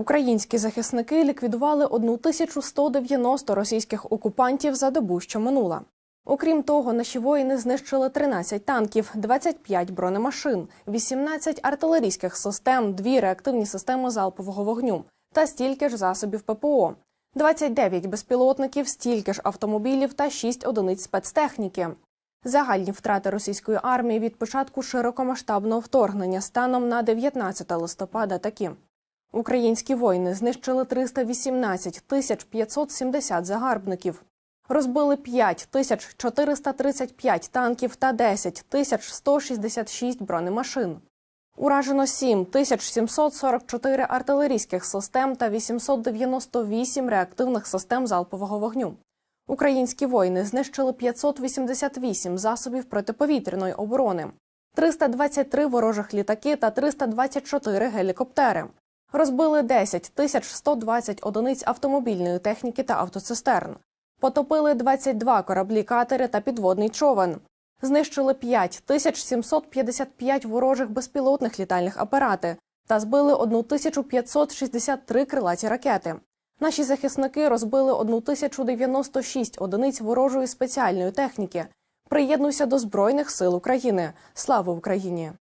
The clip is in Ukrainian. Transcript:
Українські захисники ліквідували 1190 російських окупантів за добу, що минула. Окрім того, наші воїни знищили 13 танків, 25 бронемашин, 18 артилерійських систем, 2 реактивні системи залпового вогню та стільки ж засобів ППО, 29 безпілотників, стільки ж автомобілів та 6 одиниць спецтехніки. Загальні втрати російської армії від початку широкомасштабного вторгнення станом на 19 листопада такі. Українські воїни знищили 318 тисяч 570 загарбників, розбили 5 тисяч 435 танків та 10 тисяч 166 бронемашин. Уражено 7 тисяч 744 артилерійських систем та 898 реактивних систем залпового вогню. Українські воїни знищили 588 засобів протиповітряної оборони, 323 ворожих літаки та 324 гелікоптери. Розбили 10 тисяч 120 одиниць автомобільної техніки та автоцистерн. Потопили 22 кораблі катери та підводний човен. Знищили 5 тисяч 755 ворожих безпілотних літальних апарати та збили 1563 крилаті ракети. Наші захисники розбили 1096 одиниць ворожої спеціальної техніки. Приєднуйся до Збройних сил України. Слава Україні!